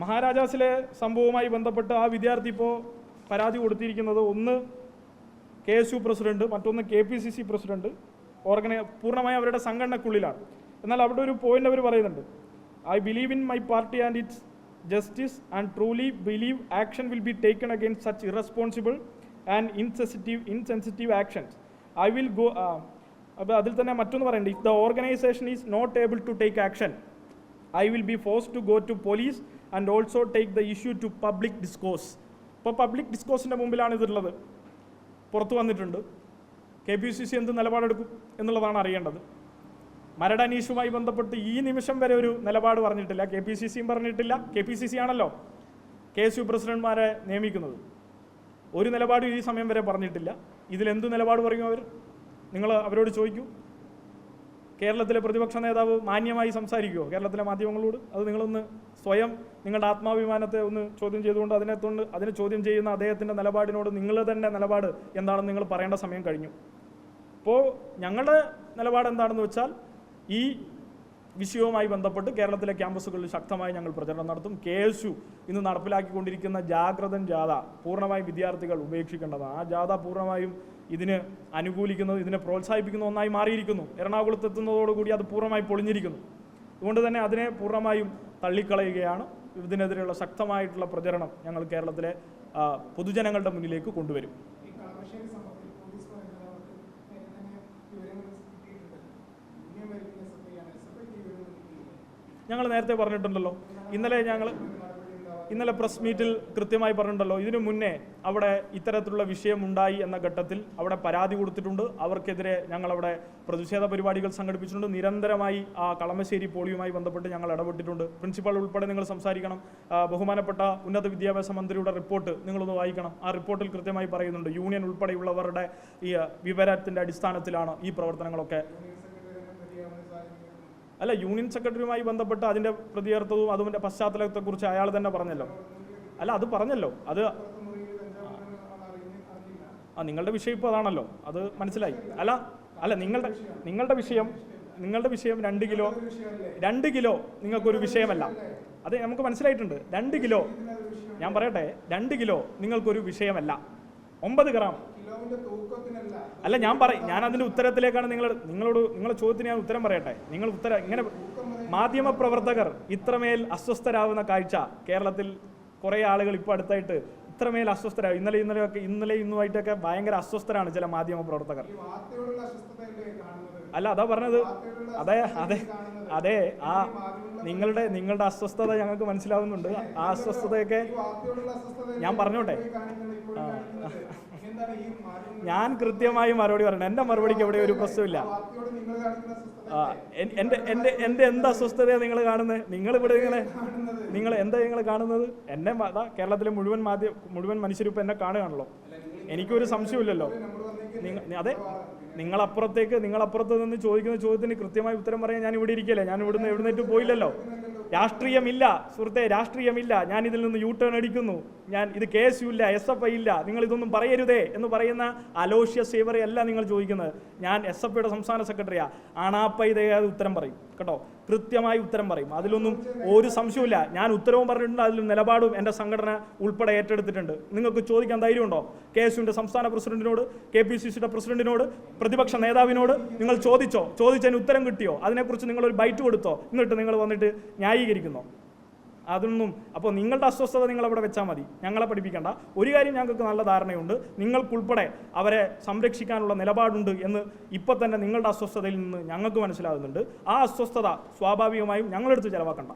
മഹാരാജാസിലെ സംഭവവുമായി ബന്ധപ്പെട്ട് ആ വിദ്യാർത്ഥി ഇപ്പോൾ പരാതി കൊടുത്തിരിക്കുന്നത് ഒന്ന് കെ എസ് യു പ്രസിഡന്റ് മറ്റൊന്ന് K P C C president. ഓർഗനൈ പൂർണമായും അവരുടെ സംഘടനക്കുള്ളിലാണ്. എന്നാൽ അവിടെ ഒരു പോയിന്റ് അവർ പറയുന്നുണ്ട്. I believe in my party and it's justice and truly believe action will be taken against such irresponsible and insensitive insensitive actions I will go അപ്പോൾ അതിൽ തന്നെ മറ്റൊന്ന് പറയുന്നുണ്ട്. If the organisation is not able to take action I will be force to go to police and also take the issue to public discourse ഇപ്പോൾ public ഡിസ്കോസിന്റെ മുമ്പിലാണ് ഇതുള്ളത് പുറത്തു വന്നിട്ടുണ്ട്. കെ പി സി സി എന്ത് നിലപാടെടുക്കും എന്നുള്ളതാണ് അറിയേണ്ടത്. മരട് അനീഷുമായി ബന്ധപ്പെട്ട് ഈ നിമിഷം വരെ ഒരു നിലപാട് പറഞ്ഞിട്ടില്ല. കെ പി സി സിയും പറഞ്ഞിട്ടില്ല. കെ പി സി സി ആണല്ലോ കെ എസ് യു പ്രസിഡന്റ്മാരെ നിയമിക്കുന്നത്. ഒരു നിലപാടും ഈ സമയം വരെ പറഞ്ഞിട്ടില്ല. ഇതിലെന്ത് നിലപാട് പറയും അവർ? നിങ്ങൾ അവരോട് ചോദിക്കൂ. കേരളത്തിലെ പ്രതിപക്ഷ നേതാവ് മാന്യമായി സംസാരിക്കുമോ കേരളത്തിലെ മാധ്യമങ്ങളോട്? അത് നിങ്ങളൊന്ന് സ്വയം നിങ്ങളുടെ ആത്മാഭിമാനത്തെ ഒന്ന് ചോദ്യം ചെയ്തുകൊണ്ട് അതിനെ തൊണ്ട് അതിനെ ചോദ്യം ചെയ്യുന്ന അദ്ദേഹത്തിന്റെ നിലപാടിനോട് നിങ്ങൾ തന്നെ നിലപാട് എന്താണെന്ന് നിങ്ങൾ പറയേണ്ട സമയം കഴിഞ്ഞു. അപ്പോൾ ഞങ്ങളുടെ നിലപാട് എന്താണെന്ന് വെച്ചാൽ ഈ വിഷയവുമായി ബന്ധപ്പെട്ട് കേരളത്തിലെ ക്യാമ്പസുകളിൽ ശക്തമായി ഞങ്ങൾ പ്രചരണം നടത്തും. കെ എസ് യു ഇന്ന് നടപ്പിലാക്കിക്കൊണ്ടിരിക്കുന്ന ജാഗ്രതൻ ജാഥ പൂർണമായും വിദ്യാർത്ഥികൾ ഉപേക്ഷിക്കേണ്ടതാണ്. ആ ജാഥ പൂർണമായും ഇതിന് അനുകൂലിക്കുന്നത് ഇതിനെ പ്രോത്സാഹിപ്പിക്കുന്ന ഒന്നായി മാറിയിരിക്കുന്നു. എറണാകുളത്ത് എത്തുന്നതോടുകൂടി അത് പൂർണമായി പൊളിഞ്ഞിരിക്കുന്നു. അതുകൊണ്ട് തന്നെ അതിനെ പൂർണമായും തള്ളിക്കളയുകയാണ്. ഇതിനെതിരെയുള്ള ശക്തമായിട്ടുള്ള പ്രചരണം ഞങ്ങൾ കേരളത്തിലെ പൊതുജനങ്ങളുടെ മുന്നിലേക്ക് കൊണ്ടുവരും ഈ കളമശ്ശേരി സംഭവത്തിൽ പോലീസ് പറയുന്നവർക്ക് എങ്ങനെ വിവരങ്ങൾ കിട്ടിയിട്ടുണ്ട് യൂണിയൻ ഭരിക്കുന്ന എസ് എഫ് ഐ ആണ് എസ് എഫ് ഐക്ക് വിവരങ്ങൾ കിട്ടിയില്ല ഞങ്ങൾ നേരത്തെ പറഞ്ഞിട്ടുണ്ടല്ലോ. ഇന്നലെ ഞങ്ങൾ ഇന്നലെ പ്രസ് മീറ്റിൽ കൃത്യമായി പറഞ്ഞിട്ടുണ്ടല്ലോ. ഇതിനു മുന്നേ അവിടെ ഇത്തരത്തിലുള്ള വിഷയമുണ്ടായി എന്ന ഘട്ടത്തിൽ അവിടെ പരാതി കൊടുത്തിട്ടുണ്ട്. അവർക്കെതിരെ ഞങ്ങളവിടെ പ്രതിഷേധ പരിപാടികൾ സംഘടിപ്പിച്ചിട്ടുണ്ട്. നിരന്തരമായി ആ കളമശ്ശേരി പോളിയുമായി ബന്ധപ്പെട്ട് ഞങ്ങൾ ഇടപെട്ടിട്ടുണ്ട്. പ്രിൻസിപ്പൽ ഉൾപ്പെടെ നിങ്ങൾ സംസാരിക്കണം. ബഹുമാനപ്പെട്ട ഉന്നത വിദ്യാഭ്യാസ മന്ത്രിയുടെ റിപ്പോർട്ട് നിങ്ങളൊന്ന് വായിക്കണം. ആ റിപ്പോർട്ടിൽ കൃത്യമായി പറയുന്നുണ്ട്. യൂണിയൻ ഉൾപ്പെടെയുള്ളവരുടെ ഈ വിവരത്തിന്റെ അടിസ്ഥാനത്തിലാണ് ഈ പ്രവർത്തനങ്ങളൊക്കെ അല്ല യൂണിയൻ സെക്രട്ടറിയുമായി ബന്ധപ്പെട്ട് അതിന്റെ പ്രതികർത്തവും അതിന്റെ പശ്ചാത്തലത്തെക്കുറിച്ച് അയാൾ തന്നെ പറഞ്ഞല്ലോ. അല്ല അത് പറഞ്ഞല്ലോ. അത് ആ നിങ്ങളുടെ വിഷയം ഇപ്പോൾ അതാണല്ലോ. അത് മനസ്സിലായി. അല്ല അല്ല നിങ്ങളുടെ നിങ്ങളുടെ വിഷയം നിങ്ങളുടെ വിഷയം രണ്ട് കിലോ രണ്ട് കിലോ നിങ്ങൾക്കൊരു വിഷയമല്ല. അത് നമുക്ക് മനസ്സിലായിട്ടുണ്ട്. രണ്ട് കിലോ ഞാൻ പറയട്ടെ രണ്ട് കിലോ നിങ്ങൾക്കൊരു വിഷയമല്ല. ഒമ്പത് ഗ്രാം. അല്ല ഞാൻ പറയും ഞാൻ അതിന്റെ ഉത്തരത്തിലേക്കാണ് നിങ്ങൾ നിങ്ങളോട് നിങ്ങളെ ചോദ്യത്തിന് ഞാൻ ഉത്തരം പറയട്ടെ. നിങ്ങൾ ഉത്തരം ഇങ്ങനെ മാധ്യമ പ്രവർത്തകർ ഇത്രമേൽ അസ്വസ്ഥരാകുന്ന കാഴ്ച കേരളത്തിൽ കുറേ ആളുകൾ ഇപ്പോൾ അടുത്തായിട്ട് ഇത്രമേൽ അസ്വസ്ഥരാകും ഇന്നലെ ഇന്നലെയൊക്കെ ഇന്നലെ ഇന്നുമായിട്ടൊക്കെ ഭയങ്കര അസ്വസ്ഥരാണ് ചില മാധ്യമ അല്ല അതാ പറഞ്ഞത്. അതെ അതെ അതെ ആ നിങ്ങളുടെ നിങ്ങളുടെ അസ്വസ്ഥത ഞങ്ങൾക്ക് മനസ്സിലാവുന്നുണ്ട്. ആ അസ്വസ്ഥതയൊക്കെ ഞാൻ പറഞ്ഞോട്ടെ? ഞാൻ കൃത്യമായി മറുപടി പറയണം. എന്റെ മറുപടിക്ക് എവിടെ ഒരു പ്രശ്നമില്ല എന്റെ എന്റെ എന്റെ എന്ത് അസ്വസ്ഥതയാണ് നിങ്ങൾ കാണുന്നത്? നിങ്ങൾ ഇവിടെ ഇങ്ങനെ നിങ്ങൾ എന്താ നിങ്ങൾ കാണുന്നത്? എന്നെ കേരളത്തിലെ മുഴുവൻ മാധ്യ മുഴുവൻ മനുഷ്യരിപ്പോൾ എന്നെ കാണുകയാണല്ലോ. എനിക്കൊരു സംശയമില്ലല്ലോ അതെ? നിങ്ങളപ്പുറത്തേക്ക് നിങ്ങളപ്പുറത്ത് നിന്ന് ചോദിക്കുന്ന ചോദ്യത്തിന് കൃത്യമായി ഉത്തരം പറയാൻ ഞാൻ ഇവിടെ ഇരിക്കല്ലേ? ഞാൻ ഇവിടുന്ന് എവിടുന്നേറ്റ് പോയില്ലല്ലോ. രാഷ്ട്രീയമില്ല സുഹൃത്തെ രാഷ്ട്രീയമില്ല. ഞാൻ ഇതിൽ നിന്ന് യൂ ടേൺ അടിക്കുന്നു. ഞാൻ ഇത് കെ എസ് യു ഇല്ല എസ് എഫ് ഐ ഇല്ല. നിങ്ങൾ ഇതൊന്നും പറയരുതേ എന്ന് പറയുന്ന അലോഷ്യ സേവറയല്ല നിങ്ങൾ ചോദിക്കുന്നത്. ഞാൻ എസ് എഫ് ഐയുടെ സംസ്ഥാന സെക്രട്ടറിയാ. ആണാപ്പൈതയാതെ ഉത്തരം പറയും കേട്ടോ? കൃത്യമായി ഉത്തരം പറയും. അതിലൊന്നും ഒരു സംശയമില്ല ഞാൻ ഉത്തരവും പറഞ്ഞിട്ടുണ്ട്. അതിലും നിലപാടും എന്റെ സംഘടന ഉൾപ്പെടെ ഏറ്റെടുത്തിട്ടുണ്ട്. നിങ്ങൾക്ക് ചോദിക്കാൻ ധൈര്യമുണ്ടോ? കെ എസ് യുവിന്റെ സംസ്ഥാന പ്രസിഡന്റിനോട് കെ പി സി സിയുടെ പ്രസിഡന്റിനോട് പ്രതിപക്ഷ നേതാവിനോട് നിങ്ങൾ ചോദിച്ചോ? ചോദിച്ചതിന് ഉത്തരം കിട്ടിയോ? അതിനെക്കുറിച്ച് നിങ്ങളൊരു ബൈറ്റ് കൊടുത്തോ? എന്നിട്ട് നിങ്ങൾ വന്നിട്ട് ന്യായീകരിക്കുന്നോ. അതൊന്നും അപ്പോൾ നിങ്ങളുടെ അസ്വസ്ഥത നിങ്ങൾ അവിടെ വെച്ചാൽ മതി. ഞങ്ങളെ പഠിപ്പിക്കേണ്ട. ഒരു കാര്യം ഞങ്ങൾക്ക് നല്ല ധാരണയുണ്ട്. നിങ്ങൾക്കുൾപ്പെടെ അവരെ സംരക്ഷിക്കാനുള്ള നിലപാടുണ്ട് എന്ന് ഇപ്പം തന്നെ നിങ്ങളുടെ അസ്വസ്ഥതയിൽ നിന്ന് ഞങ്ങൾക്ക് മനസ്സിലാകുന്നുണ്ട്. ആ അസ്വസ്ഥത സ്വാഭാവികമായും ഞങ്ങളെടുത്ത് ചിലവാക്കണ്ട.